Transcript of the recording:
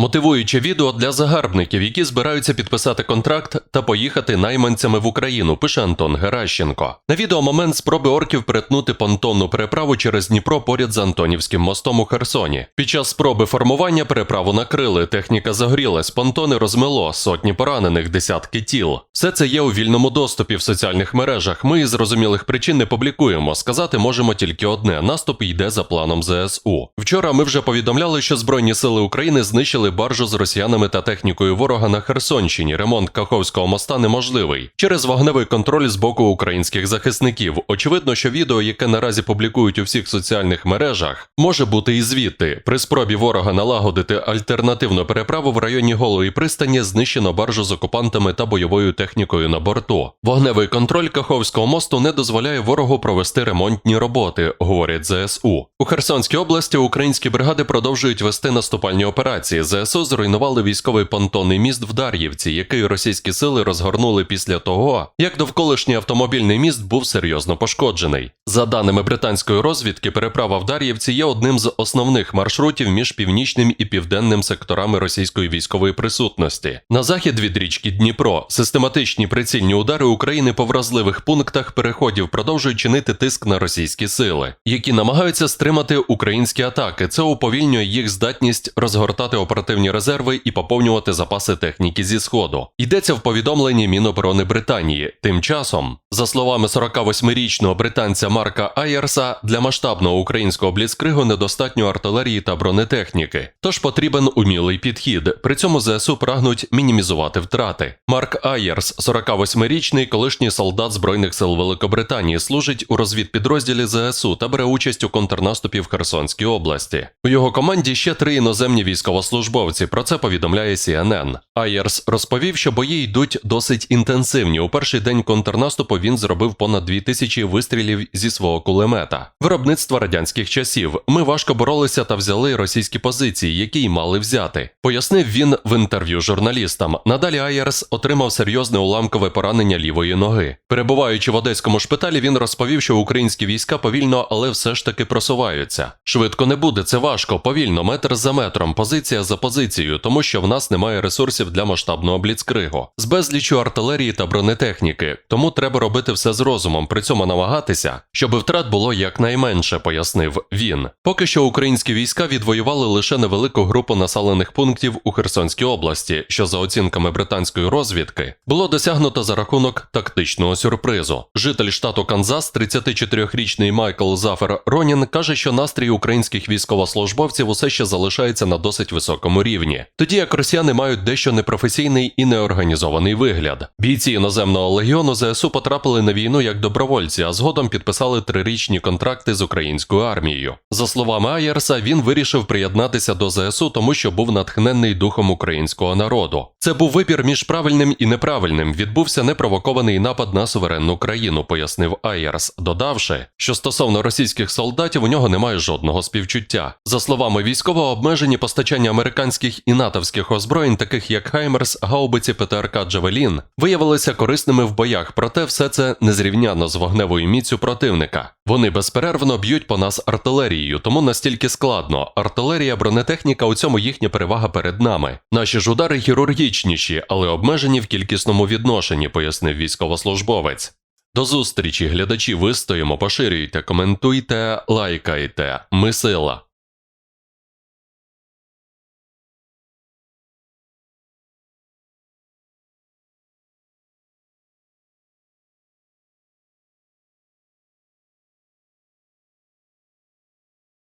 Мотивуюче відео для загарбників, які збираються підписати контракт та поїхати найманцями в Україну, пише Антон Геращенко. На відео момент спроби орків перетнути понтонну переправу через Дніпро поряд з Антонівським мостом у Херсоні. Під час спроби формування переправу накрили, техніка загорілась, понтони розмило, сотні поранених, десятки тіл. Все це є у вільному доступі в соціальних мережах. Ми із зрозумілих причин не публікуємо. Сказати можемо тільки одне: наступ йде за планом ЗСУ. Вчора ми вже повідомляли, що Збройні сили України знищили баржу з росіянами та технікою ворога на Херсонщині. Ремонт Каховського моста неможливий через вогневий контроль з боку українських захисників. Очевидно, що відео, яке наразі публікують у всіх соціальних мережах, може бути і звідти. При спробі ворога налагодити альтернативну переправу в районі Голої пристані знищено баржу з окупантами та бойовою технікою на борту. Вогневий контроль Каховського мосту не дозволяє ворогу провести ремонтні роботи, говорять ЗСУ. У Херсонській області українські бригади продовжують вести наступальні операції. ЗСУ зруйнували військовий понтонний міст в Дар'ївці, який російські сили розгорнули після того, як довколишній автомобільний міст був серйозно пошкоджений. За даними британської розвідки, переправа в Дар'ївці є одним з основних маршрутів між північним і південним секторами російської військової присутності. На захід від річки Дніпро систематичні прицільні удари України по вразливих пунктах переходів продовжують чинити тиск на російські сили, які намагаються стримати українські атаки. Це уповільнює їх здатність розгортати оперативні резерви і поповнювати запаси техніки зі сходу. Йдеться в повідомленні Міноборони Британії. Тим часом, за словами 48-річного британця Марка Айерса, для масштабного українського бліцкригу недостатньо артилерії та бронетехніки, тож потрібен умілий підхід. При цьому ЗСУ прагнуть мінімізувати втрати. Марк Айерс, 48-річний колишній солдат Збройних сил Великобританії, служить у розвідпідрозділі ЗСУ та бере участь у контрнаступі в Херсонській області. У його команді ще три іноземні військовослужбовці. Про це повідомляє CNN. Айерс розповів, що бої йдуть досить інтенсивні. У перший день контрнаступу він зробив понад 2000 вистрілів зі свого кулемета. Виробництва радянських часів. Ми важко боролися та взяли російські позиції, які й мали взяти. Пояснив він в інтерв'ю журналістам. Надалі Айерс отримав серйозне уламкове поранення лівої ноги. Перебуваючи в одеському шпиталі, він розповів, що українські війська повільно, але все ж таки просуваються. Швидко не буде, це важко, повільно, метр за метром, позиція за позицією, тому що в нас немає ресурсів для масштабного бліцкригу, з безлічу артилерії та бронетехніки. Тому треба робити все з розумом, при цьому намагатися, щоб втрат було якнайменше, пояснив він. Поки що українські війська відвоювали лише невелику групу населених пунктів у Херсонській області, що за оцінками британської розвідки було досягнуто за рахунок тактичного сюрпризу. Житель штату Канзас, 34-річний Майкл Зафер Ронін, каже, що настрій українських військовослужбовців усе ще залишається на досить високому рівні, тоді як росіяни мають дещо непрофесійний і неорганізований вигляд. Бійці іноземного легіону ЗСУ потрапили на війну як добровольці, а згодом підписали трирічні контракти з українською армією. За словами Аєрса, він вирішив приєднатися до ЗСУ, тому що був натхненний духом українського народу. Це був вибір між правильним і неправильним. Відбувся непровокований напад на суверенну країну, пояснив Аєрс, додавши, що стосовно російських солдатів у нього немає жодного співчуття. За словами військового, обмежені постачання американських і натовських озброєнь, таких як Хаймерс, гаубиці ПТРК Джавелін, виявилися корисними в боях, проте все це незрівняно з вогневою міцю противника. Вони безперервно б'ють по нас артилерією, тому настільки складно. Артилерія, бронетехніка у цьому їхня перевага перед нами. Наші ж удари хірургічніші, але обмежені в кількісному відношенні, пояснив військовослужбовець. До зустрічі, глядачі, вистоїмо, поширюйте, коментуйте, лайкайте. Ми сила.